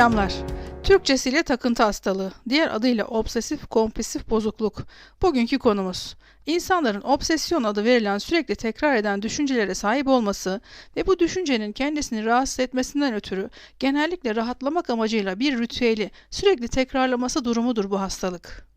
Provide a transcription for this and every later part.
Selamlar. Türkçesiyle takıntı hastalığı, diğer adıyla obsesif kompulsif bozukluk. Bugünkü konumuz. İnsanların obsesyon adı verilen sürekli tekrar eden düşüncelere sahip olması ve bu düşüncenin kendisini rahatsız etmesinden ötürü genellikle rahatlamak amacıyla bir ritüeli sürekli tekrarlaması durumudur bu hastalık.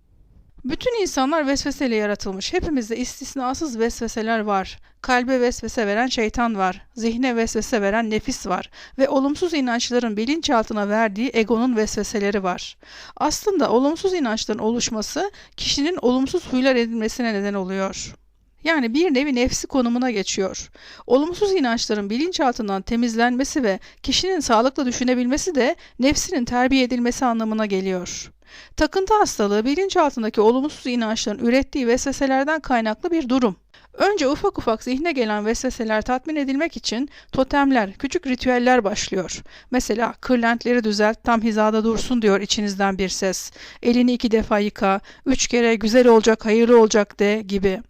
Bütün insanlar vesveseyle yaratılmış. Hepimizde istisnasız vesveseler var. Kalbe vesvese veren şeytan var. Zihne vesvese veren nefis var. Ve olumsuz inançların bilinçaltına verdiği egonun vesveseleri var. Aslında olumsuz inançların oluşması kişinin olumsuz huylar edinmesine neden oluyor. Yani bir nevi nefsi konumuna geçiyor. Olumsuz inançların bilinçaltından temizlenmesi ve kişinin sağlıklı düşünebilmesi de nefsinin terbiye edilmesi anlamına geliyor. Takıntı hastalığı bilinçaltındaki olumsuz inançların ürettiği vesveselerden kaynaklı bir durum. Önce ufak ufak zihne gelen vesveseler tatmin edilmek için totemler, küçük ritüeller başlıyor. Mesela kırlentleri düzelt, tam hizada dursun diyor içinizden bir ses. Elini iki defa yıka, üç kere güzel olacak, hayırlı olacak de gibi.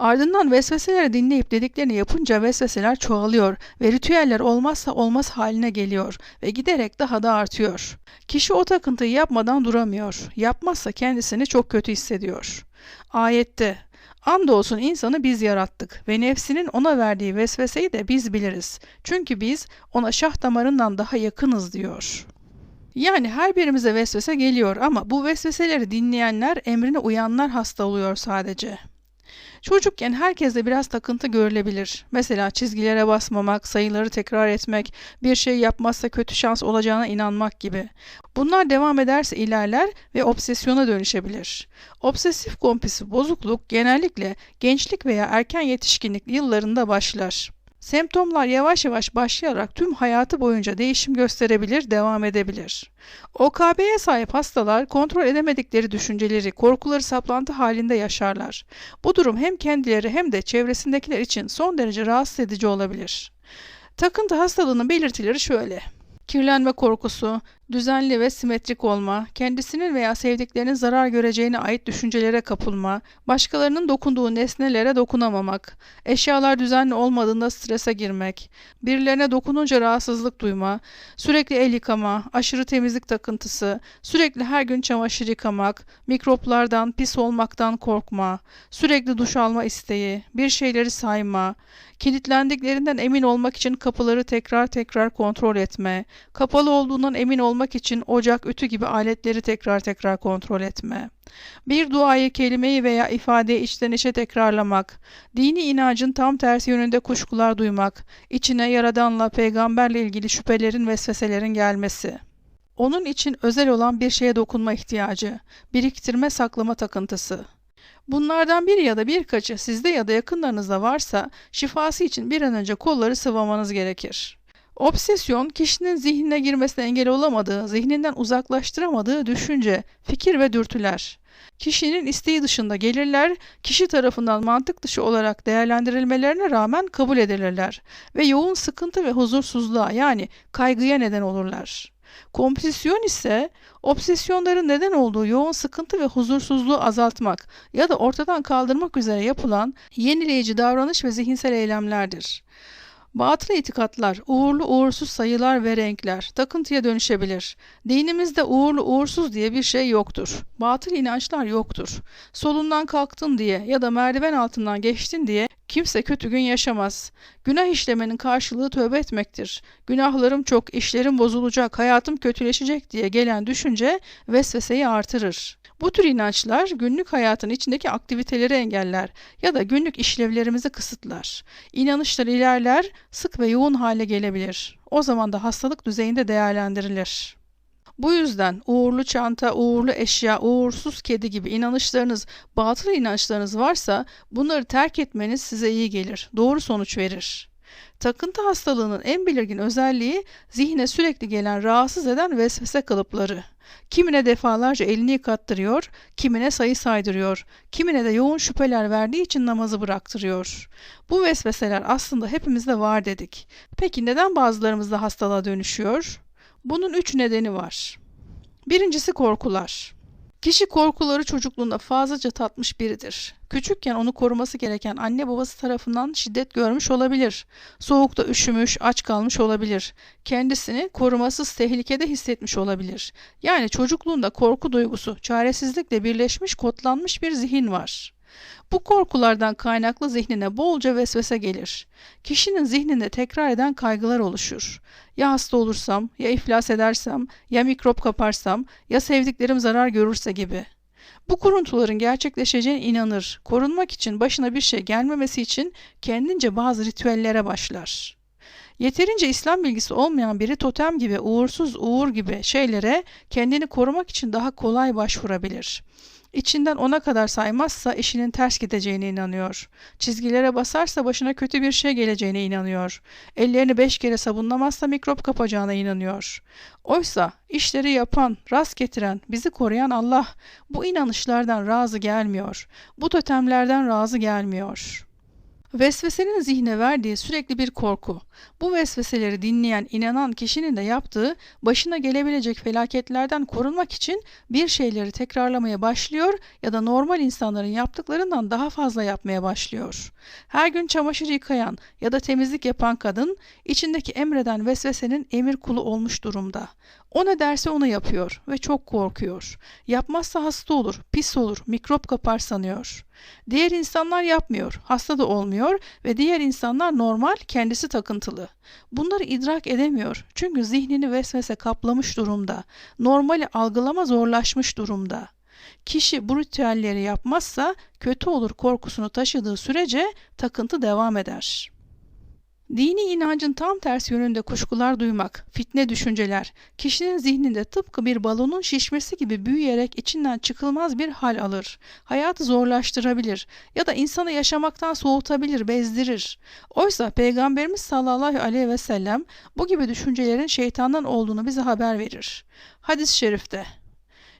Ardından vesveseleri dinleyip dediklerini yapınca vesveseler çoğalıyor ve ritüeller olmazsa olmaz haline geliyor ve giderek daha da artıyor. Kişi o takıntıyı yapmadan duramıyor. Yapmazsa kendisini çok kötü hissediyor. Ayette Andolsun insanı biz yarattık ve nefsinin ona verdiği vesveseyi de biz biliriz. Çünkü biz ona şah damarından daha yakınız diyor. Yani her birimize vesvese geliyor ama bu vesveseleri dinleyenler emrine uyanlar hasta oluyor sadece. Çocukken herkeste biraz takıntı görülebilir. Mesela çizgilere basmamak, sayıları tekrar etmek, bir şey yapmazsa kötü şans olacağına inanmak gibi. Bunlar devam ederse ilerler ve obsesyona dönüşebilir. Obsesif kompulsif bozukluk genellikle gençlik veya erken yetişkinlik yıllarında başlar. Semptomlar yavaş yavaş başlayarak tüm hayatı boyunca değişim gösterebilir, devam edebilir. OKB'ye sahip hastalar kontrol edemedikleri düşünceleri, korkuları saplantı halinde yaşarlar. Bu durum hem kendileri hem de çevresindekiler için son derece rahatsız edici olabilir. Takıntı hastalığının belirtileri şöyle. Kirlenme korkusu, düzenli ve simetrik olma, kendisinin veya sevdiklerinin zarar göreceğine ait düşüncelere kapılma, başkalarının dokunduğu nesnelere dokunamamak, eşyalar düzenli olmadığında strese girmek, birilerine dokununca rahatsızlık duyma, sürekli el yıkama, aşırı temizlik takıntısı, sürekli her gün çamaşır yıkamak, mikroplardan, pis olmaktan korkma, sürekli duş alma isteği, bir şeyleri sayma, kilitlendiklerinden emin olmak için kapıları tekrar tekrar kontrol etme, kapalı olduğundan emin olmak olmak için ocak, ütü gibi aletleri tekrar tekrar kontrol etme. Bir duayı, kelimeyi veya ifadeyi içten içe tekrarlamak, dini inancın tam tersi yönünde kuşkular duymak, içine yaradanla, peygamberle ilgili şüphelerin, vesveselerin gelmesi. Onun için özel olan bir şeye dokunma ihtiyacı, biriktirme, saklama takıntısı. Bunlardan biri ya da birkaçı sizde ya da yakınlarınızda varsa şifası için bir an önce kolları sıvamanız gerekir. Obsesyon, kişinin zihnine girmesine engel olamadığı, zihninden uzaklaştıramadığı düşünce, fikir ve dürtüler. Kişinin isteği dışında gelirler, kişi tarafından mantık dışı olarak değerlendirilmelerine rağmen kabul edilirler ve yoğun sıkıntı ve huzursuzluğa yani kaygıya neden olurlar. Kompulsiyon ise obsesyonların neden olduğu yoğun sıkıntı ve huzursuzluğu azaltmak ya da ortadan kaldırmak üzere yapılan yenileyici davranış ve zihinsel eylemlerdir. Batıl itikatlar, uğurlu uğursuz sayılar ve renkler takıntıya dönüşebilir. Dinimizde uğurlu uğursuz diye bir şey yoktur. Batıl inançlar yoktur. Solundan kalktın diye ya da merdiven altından geçtin diye kimse kötü gün yaşamaz. Günah işlemenin karşılığı tövbe etmektir. Günahlarım çok, işlerim bozulacak, hayatım kötüleşecek diye gelen düşünce vesveseyi artırır. Bu tür inançlar günlük hayatın içindeki aktiviteleri engeller ya da günlük işlevlerimizi kısıtlar. İnanışlar ilerler, sık ve yoğun hale gelebilir. O zaman da hastalık düzeyinde değerlendirilir. Bu yüzden uğurlu çanta, uğurlu eşya, uğursuz kedi gibi inanışlarınız, batıl inançlarınız varsa bunları terk etmeniz size iyi gelir, doğru sonuç verir. Takıntı hastalığının en belirgin özelliği zihne sürekli gelen rahatsız eden vesvese kalıpları. Kimine defalarca elini yıkattırıyor, kimine sayı saydırıyor, kimine de yoğun şüpheler verdiği için namazı bıraktırıyor. Bu vesveseler aslında hepimizde var dedik. Peki neden bazılarımızda hastalığa dönüşüyor? Bunun üç nedeni var. Birincisi korkular. Kişi korkuları çocukluğunda fazlaca tatmış biridir. Küçükken onu koruması gereken anne babası tarafından şiddet görmüş olabilir. Soğukta üşümüş, aç kalmış olabilir. Kendisini korumasız tehlikede hissetmiş olabilir. Yani çocukluğunda korku duygusu, çaresizlikle birleşmiş, kodlanmış bir zihin var. Bu korkulardan kaynaklı zihnine bolca vesvese gelir. Kişinin zihninde tekrar eden kaygılar oluşur. Ya hasta olursam, ya iflas edersem, ya mikrop kaparsam, ya sevdiklerim zarar görürse gibi. Bu kuruntuların gerçekleşeceğine inanır. Korunmak için başına bir şey gelmemesi için kendince bazı ritüellere başlar. Yeterince İslam bilgisi olmayan biri totem gibi, uğursuz uğur gibi şeylere kendini korumak için daha kolay başvurabilir. İçinden ona kadar saymazsa işinin ters gideceğine inanıyor. Çizgilere basarsa başına kötü bir şey geleceğine inanıyor. Ellerini beş kere sabunlamazsa mikrop kapacağına inanıyor. Oysa işleri yapan, rast getiren, bizi koruyan Allah bu inanışlardan razı gelmiyor. Bu totemlerden razı gelmiyor.'' Vesvesenin zihne verdiği sürekli bir korku. Bu vesveseleri dinleyen, inanan kişinin de yaptığı başına gelebilecek felaketlerden korunmak için bir şeyleri tekrarlamaya başlıyor ya da normal insanların yaptıklarından daha fazla yapmaya başlıyor. Her gün çamaşır yıkayan ya da temizlik yapan kadın içindeki emreden vesvesenin emir kulu olmuş durumda. O ne derse onu yapıyor ve çok korkuyor. Yapmazsa hasta olur, pis olur, mikrop kapar sanıyor. Diğer insanlar yapmıyor, hasta da olmuyor ve diğer insanlar normal, kendisi takıntılı. Bunları idrak edemiyor çünkü zihnini vesvese kaplamış durumda. Normali algılama zorlaşmış durumda. Kişi bu ritüelleri yapmazsa kötü olur korkusunu taşıdığı sürece takıntı devam eder.'' Dini inancın tam tersi yönünde kuşkular duymak, fitne düşünceler, kişinin zihninde tıpkı bir balonun şişmesi gibi büyüyerek içinden çıkılmaz bir hal alır. Hayatı zorlaştırabilir ya da insanı yaşamaktan soğutabilir, bezdirir. Oysa Peygamberimiz sallallahu aleyhi ve sellem bu gibi düşüncelerin şeytandan olduğunu bize haber verir. Hadis-i şerifte,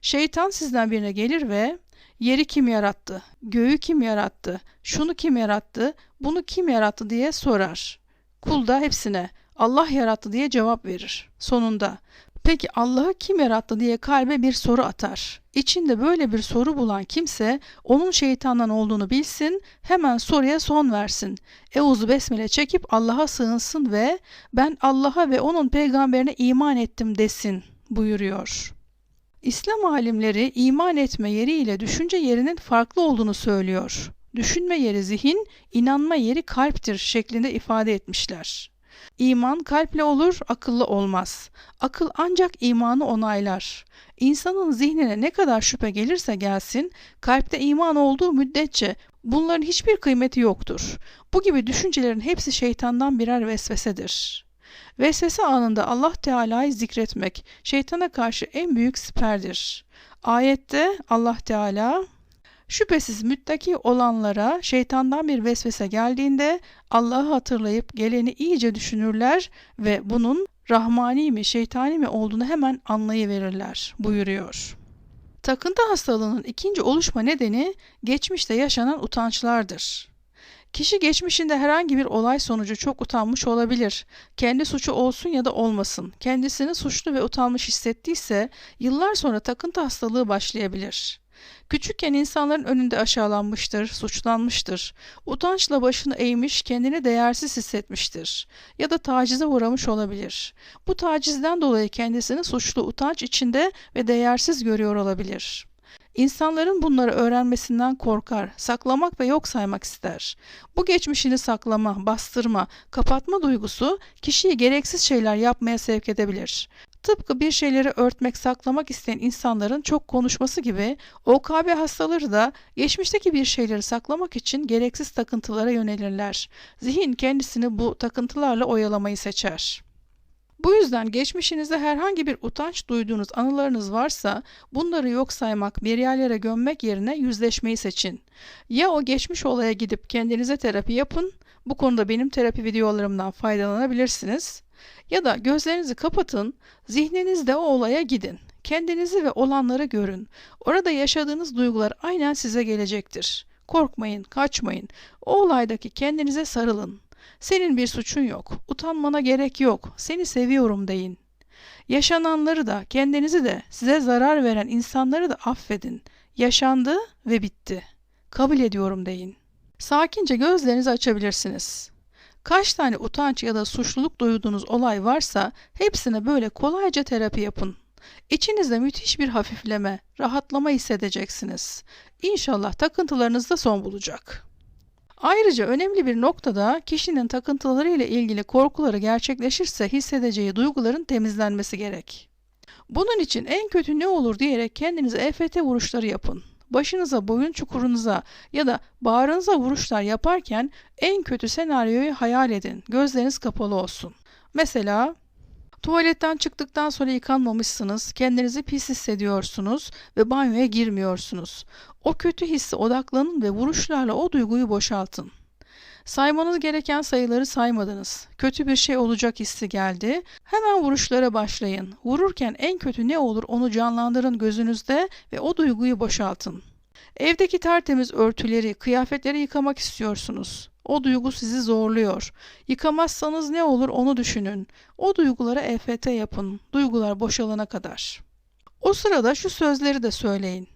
Şeytan sizden birine gelir ve yeri kim yarattı, göğü kim yarattı, şunu kim yarattı, bunu kim yarattı diye sorar. Kul da hepsine Allah yarattı diye cevap verir. Sonunda peki Allah'ı kim yarattı diye kalbe bir soru atar. İçinde böyle bir soru bulan kimse onun şeytandan olduğunu bilsin, hemen soruya son versin. Euzu besmele çekip Allah'a sığınsın ve ben Allah'a ve onun peygamberine iman ettim desin buyuruyor. İslam alimleri iman etme yeri ile düşünce yerinin farklı olduğunu söylüyor düşünme yeri zihin, inanma yeri kalptir şeklinde ifade etmişler. İman kalple olur, akıllı olmaz. Akıl ancak imanı onaylar. İnsanın zihnine ne kadar şüphe gelirse gelsin, kalpte iman olduğu müddetçe bunların hiçbir kıymeti yoktur. Bu gibi düşüncelerin hepsi şeytandan birer vesvesedir. Vesvese anında Allah Teala'yı zikretmek şeytana karşı en büyük siperdir. Ayette Allah Teala Şüphesiz müttaki olanlara şeytandan bir vesvese geldiğinde Allah'ı hatırlayıp geleni iyice düşünürler ve bunun rahmani mi şeytani mi olduğunu hemen anlayıverirler buyuruyor. Takıntı hastalığının ikinci oluşma nedeni geçmişte yaşanan utançlardır. Kişi geçmişinde herhangi bir olay sonucu çok utanmış olabilir. Kendi suçu olsun ya da olmasın. Kendisini suçlu ve utanmış hissettiyse yıllar sonra takıntı hastalığı başlayabilir. Küçükken insanların önünde aşağılanmıştır, suçlanmıştır. Utançla başını eğmiş, kendini değersiz hissetmiştir. Ya da tacize uğramış olabilir. Bu tacizden dolayı kendisini suçlu, utanç içinde ve değersiz görüyor olabilir. İnsanların bunları öğrenmesinden korkar, saklamak ve yok saymak ister. Bu geçmişini saklama, bastırma, kapatma duygusu kişiyi gereksiz şeyler yapmaya sevk edebilir. Tıpkı bir şeyleri örtmek, saklamak isteyen insanların çok konuşması gibi OKB hastaları da geçmişteki bir şeyleri saklamak için gereksiz takıntılara yönelirler. Zihin kendisini bu takıntılarla oyalamayı seçer. Bu yüzden geçmişinizde herhangi bir utanç duyduğunuz anılarınız varsa bunları yok saymak, bir yerlere gömmek yerine yüzleşmeyi seçin. Ya o geçmiş olaya gidip kendinize terapi yapın, bu konuda benim terapi videolarımdan faydalanabilirsiniz. Ya da gözlerinizi kapatın, zihninizde o olaya gidin. Kendinizi ve olanları görün. Orada yaşadığınız duygular aynen size gelecektir. Korkmayın, kaçmayın. O olaydaki kendinize sarılın. Senin bir suçun yok. Utanmana gerek yok. Seni seviyorum deyin. Yaşananları da, kendinizi de, size zarar veren insanları da affedin. Yaşandı ve bitti. Kabul ediyorum deyin. Sakince gözlerinizi açabilirsiniz. Kaç tane utanç ya da suçluluk duyduğunuz olay varsa hepsine böyle kolayca terapi yapın. İçinizde müthiş bir hafifleme, rahatlama hissedeceksiniz. İnşallah takıntılarınız da son bulacak. Ayrıca önemli bir noktada kişinin takıntıları ile ilgili korkuları gerçekleşirse hissedeceği duyguların temizlenmesi gerek. Bunun için en kötü ne olur diyerek kendinize EFT vuruşları yapın. Başınıza, boyun çukurunuza ya da bağrınıza vuruşlar yaparken en kötü senaryoyu hayal edin. Gözleriniz kapalı olsun. Mesela Tuvaletten çıktıktan sonra yıkanmamışsınız, kendinizi pis hissediyorsunuz ve banyoya girmiyorsunuz. O kötü hisse odaklanın ve vuruşlarla o duyguyu boşaltın. Saymanız gereken sayıları saymadınız. Kötü bir şey olacak hissi geldi. Hemen vuruşlara başlayın. Vururken en kötü ne olur onu canlandırın gözünüzde ve o duyguyu boşaltın. Evdeki tertemiz örtüleri, kıyafetleri yıkamak istiyorsunuz. O duygu sizi zorluyor. Yıkamazsanız ne olur onu düşünün. O duygulara EFT yapın. Duygular boşalana kadar. O sırada şu sözleri de söyleyin.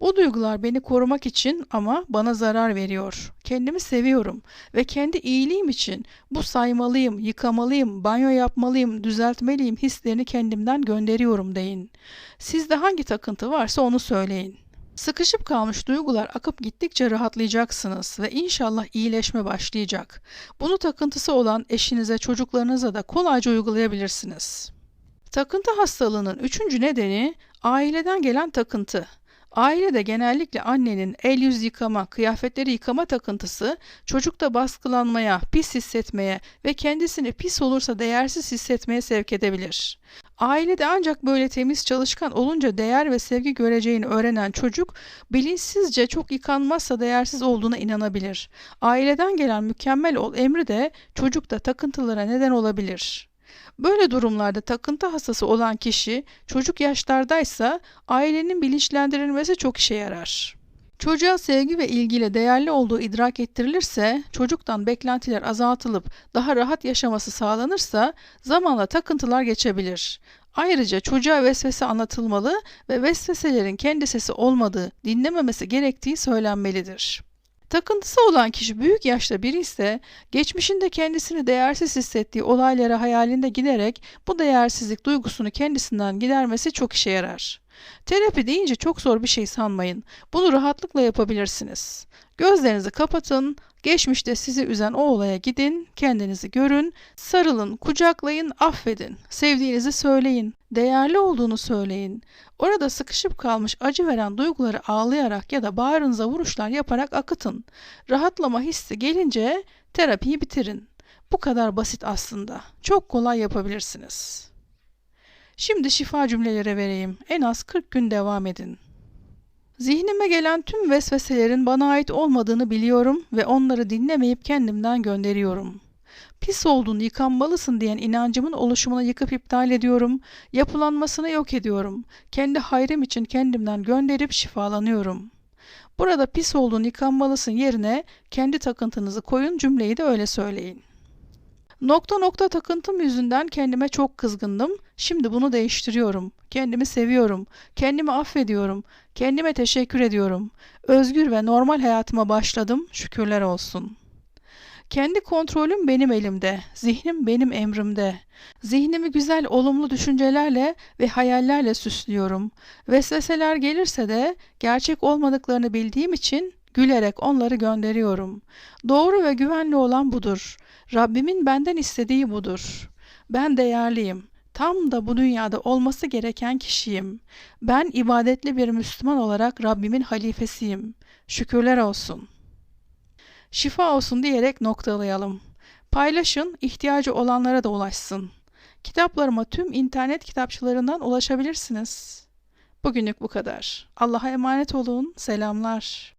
Bu duygular beni korumak için ama bana zarar veriyor. Kendimi seviyorum ve kendi iyiliğim için bu saymalıyım, yıkamalıyım, banyo yapmalıyım, düzeltmeliyim hislerini kendimden gönderiyorum deyin. Sizde hangi takıntı varsa onu söyleyin. Sıkışıp kalmış duygular akıp gittikçe rahatlayacaksınız ve inşallah iyileşme başlayacak. Bunu takıntısı olan eşinize, çocuklarınıza da kolayca uygulayabilirsiniz. Takıntı hastalığının üçüncü nedeni aileden gelen takıntı. Ailede genellikle annenin el yüz yıkama, kıyafetleri yıkama takıntısı çocukta baskılanmaya, pis hissetmeye ve kendisini pis olursa değersiz hissetmeye sevk edebilir. Ailede ancak böyle temiz çalışkan olunca değer ve sevgi göreceğini öğrenen çocuk bilinçsizce çok yıkanmazsa değersiz olduğuna inanabilir. Aileden gelen mükemmel ol emri de çocukta takıntılara neden olabilir. Böyle durumlarda takıntı hastası olan kişi çocuk yaşlardaysa ailenin bilinçlendirilmesi çok işe yarar. Çocuğa sevgi ve ilgiyle değerli olduğu idrak ettirilirse, çocuktan beklentiler azaltılıp daha rahat yaşaması sağlanırsa zamanla takıntılar geçebilir. Ayrıca çocuğa vesvese anlatılmalı ve vesveselerin kendi sesi olmadığı, dinlememesi gerektiği söylenmelidir. Takıntısı olan kişi büyük yaşta biri ise geçmişinde kendisini değersiz hissettiği olaylara hayalinde giderek bu değersizlik duygusunu kendisinden gidermesi çok işe yarar. Terapi deyince çok zor bir şey sanmayın. Bunu rahatlıkla yapabilirsiniz. Gözlerinizi kapatın, geçmişte sizi üzen o olaya gidin, kendinizi görün, sarılın, kucaklayın, affedin. Sevdiğinizi söyleyin, değerli olduğunu söyleyin. Orada sıkışıp kalmış acı veren duyguları ağlayarak ya da bağrınıza vuruşlar yaparak akıtın. Rahatlama hissi gelince terapiyi bitirin. Bu kadar basit aslında. Çok kolay yapabilirsiniz. Şimdi şifa cümleleri vereyim. En az 40 gün devam edin. Zihnime gelen tüm vesveselerin bana ait olmadığını biliyorum ve onları dinlemeyip kendimden gönderiyorum. Pis oldun, yıkanmalısın diyen inancımın oluşumunu yıkıp iptal ediyorum. Yapılanmasını yok ediyorum. Kendi hayrım için kendimden gönderip şifalanıyorum. Burada pis oldun, yıkanmalısın yerine kendi takıntınızı koyun cümleyi de öyle söyleyin. Nokta nokta takıntım yüzünden kendime çok kızgındım. Şimdi bunu değiştiriyorum. Kendimi seviyorum. Kendimi affediyorum. Kendime teşekkür ediyorum. Özgür ve normal hayatıma başladım. Şükürler olsun. Kendi kontrolüm benim elimde. Zihnim benim emrimde. Zihnimi güzel olumlu düşüncelerle ve hayallerle süslüyorum. Vesveseler gelirse de gerçek olmadıklarını bildiğim için gülerek onları gönderiyorum. Doğru ve güvenli olan budur. Rabbimin benden istediği budur. Ben değerliyim. Tam da bu dünyada olması gereken kişiyim. Ben ibadetli bir Müslüman olarak Rabbimin halifesiyim. Şükürler olsun. Şifa olsun diyerek noktalayalım. Paylaşın, ihtiyacı olanlara da ulaşsın. Kitaplarıma tüm internet kitapçılarından ulaşabilirsiniz. Bugünlük bu kadar. Allah'a emanet olun. Selamlar.